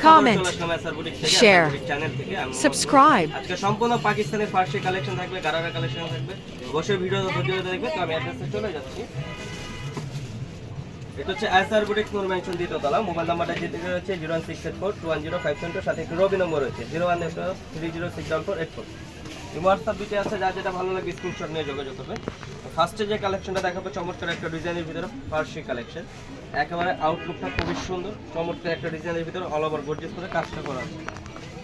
comment, share, subscribe. subscribe. আজকে সম্পূর্ণ পাকিস্তানি ফার্সি collection থাকবে গারারা কালেকশন থাকবে অবশ্যই ভিডিও ভিডিও দেখবে তো আমি অ্যাড্রেসে চলে যাচ্ছি এটা হচ্ছে S R boutique Noor mansion দ্বিতীয়তলা mobile নাম্বারটা যেতে রয়েছে zero one six eight four two one zero five seven সাথে একটি রবি নম্বর রয়েছে zero one three zero six double four eight four WhatsApp দুটো আছে যা যেটা ভালো লাগে স্ক্রিনশট নিয়ে যোগাযোগ করবে। ফার্স্টে যে কালেকশনটা দেখাবো, চমৎকার একটা ডিজাইনের ভিতরে ফার্সি কালেকশন একেবারে আউটলুকটা খুবই সুন্দর, চমৎকার একটা ডিজাইনের ভিতরে অল ওভার গর্জিয়াস করে কাজটা করা আছে।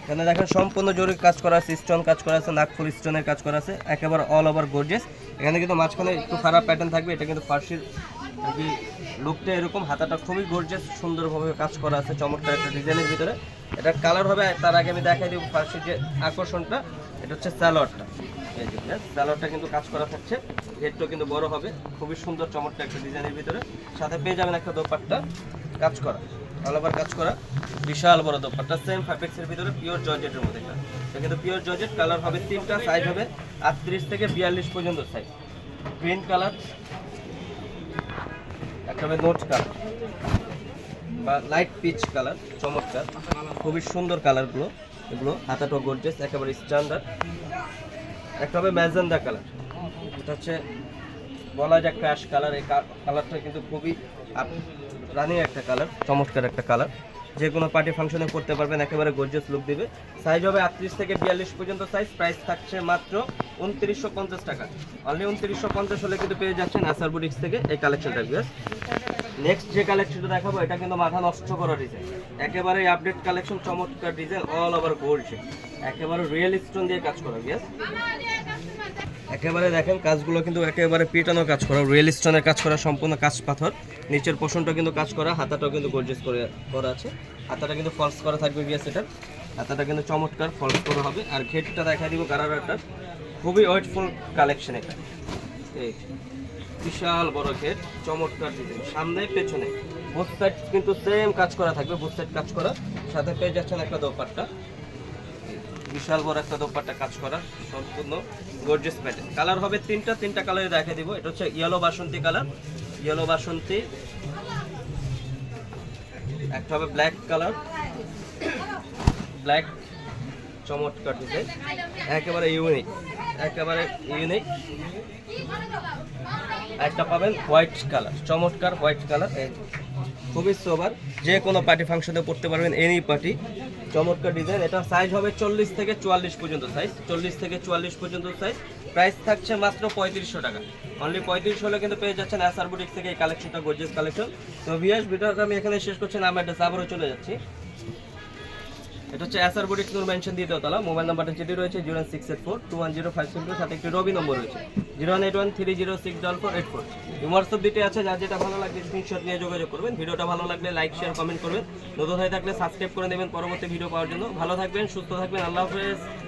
এখানে দেখেন সম্পূর্ণ জরুরি কাজ করা আছে স্টোন কাজ করা আছে, নাগফুল স্টোনের কাজ করা আছে, একেবারে অল ওভার গর্জিয়াস এখানে কিন্তু মাঝখানে একটু খারাপ প্যাটার্ন থাকবে, এটা কিন্তু ফার্সির আর কি লুকটা এরকম। হাতাটা খুবই গর্জিয়াস সুন্দরভাবে কাজ করা আছে, চমৎকার একটা ডিজাইনের ভিতরে। এটা কালার হবে, তার আগে আমি দেখাই দিব ফার্সির যে আকর্ষণটা, এটা হচ্ছে স্যালোয়ারটা। এই যে স্যালোয়ারটা কিন্তু কাজ করা থাকছে হেডটাও কিন্তু বড় হবে, খুবই সুন্দর চমৎকার একটা ডিজাইনের ভিতরে। সাথে পেয়ে যাবেন একটা দোপাট্টা, কাজ করা ওভার কাজ করা, বিশাল বড় দোপাট্টা সেম ফ্যাব্রিক্সের ভিতরে পিওর জর্জেটের মধ্যে এটা। কিন্তু পিওর জর্জেট কালার হবে তিনটা সাইজ হবে আটত্রিশ থেকে বিয়াল্লিশ পর্যন্ত সাইজ গ্রিন কালার একটা হবে নোট কালার বা লাইট পিচ কালার চমৎকার। খুবই সুন্দর কালারগুলো এগুলো হাতাটা গর্জেস একেবারে স্ট্যান্ডার্ড একটা হবে ম্যাজেন্ডা কালার এটা হচ্ছে, বলা যায় ক্র্যাশ কালার এই কালারটা কিন্তু খুবই রানি একটা কালার চমৎকার একটা কালার যে কোনো পার্টি ফাংশনে করতে পারবেন, একেবারে গর্জিয়াস লুক দিবে। সাইজ হবে আটত্রিশ থেকে বিয়াল্লিশ পর্যন্ত সাইজ প্রাইস থাকছে মাত্র উনত্রিশশো পঞ্চাশ টাকা। অনলি উনত্রিশশো পঞ্চাশ হলে কিন্তু পেয়ে যাচ্ছেন আসার থেকে এই কালেকশনটা বিয়াস নেক্সট যে কালেকশনটা দেখাবো, এটা কিন্তু মাথা নষ্ট করা ডিজাইন একেবারে আপডেট কালেকশন চমৎকার ডিজাইন অল ওভার গোল্ড একেবারে রিয়েল স্টোন দিয়ে কাজ করা বিয়াস একেবারে দেখেন, কাজগুলো কিন্তু একেবারে পিটানো কাজ করা রিয়েল স্টোনের কাজ করা, সম্পূর্ণ কাজ পাথর। নিচের পোষণটা কিন্তু কাজ করা, হাতাটাও কিন্তু গর্জেস করে, করা আছে। হাতাটা কিন্তু ফলস করা থাকবে গিয়ে সেটা হাতাটা কিন্তু চমৎকার ফলস করা হবে। আর ঘেটটা দেখা দিব কারারাটা। খুবই ওয়েটফুল কালেকশন এটা। এই। বিশাল বড় ঘেট চমৎকার ডিজাইন সামনে, পেছনে। বুথ সাইড কিন্তু সেম কাজ করা থাকবে বুথ সাইড কাজ করা। সাথে পেয়ে যাচ্ছেন একটা দোপাট্টা। বিশাল বড় একটা দোপাট্টা কাজ করা, সম্পূর্ণ গর্জিয়াস প্যাটার্ন কালার হবে তিনটা তিনটা কালারে দেখা দিব। এটা হচ্ছে ইয়েলো বাসন্তী কালার ইয়েলো বাসন্তী। একটা হবে ব্ল্যাক কালার ব্ল্যাক চমৎকার ডিজাইন একেবারে ইউনিক একেবারে ইউনিক একটা পাবেন হোয়াইট কালার চমৎকার হোয়াইট কালার খুবই সোবার যে কোনো পার্টি ফাংশনে পড়তে পারবেন এনি পার্টি চমৎকার ডিজাইন এটা সাইজ হবে চল্লিশ থেকে চুয়াল্লিশ পর্যন্ত সাইজ চল্লিশ থেকে চুয়াল্লিশ পর্যন্ত সাইজ প্রাইস থাকছে মাত্র পঁয়ত্রিশশো টাকা। অনলি পঁয়ত্রিশ হলে কিন্তু পেয়ে যাচ্ছেন এসআর বুটিক থেকে এই কালেকশনটা গর্জিয়াস কালেকশন তো ভিএস ভিডিওটা আমি এখানে শেষ করছি আমার অ্যাড্রেস আবারও চলে যাচ্ছি। এটা হচ্ছে S R boutique Noor mansion দ্বিতীয়তলা mobile নাম্বারটা যেটি রয়েছে zero one six eight four two one zero five seven সাথে একটি রবি নম্বর রয়েছে। Zero one eight one three zero six double four eight four WhatsApp দুটি আছে, যার যেটা ভালো লাগবে স্ক্রিনশট নিয়ে যোগাযোগ করবেন। ভিডিওটা ভালো লাগলে লাইক শেয়ার কমেন্ট করবেন। নতুন হয়ে থাকলে সাবস্ক্রাইব করে নেবেন পরবর্তী ভিডিও পাওয়ার জন্য। ভালো থাকবেন, সুস্থ থাকবেন। আল্লাহ হাফেজ।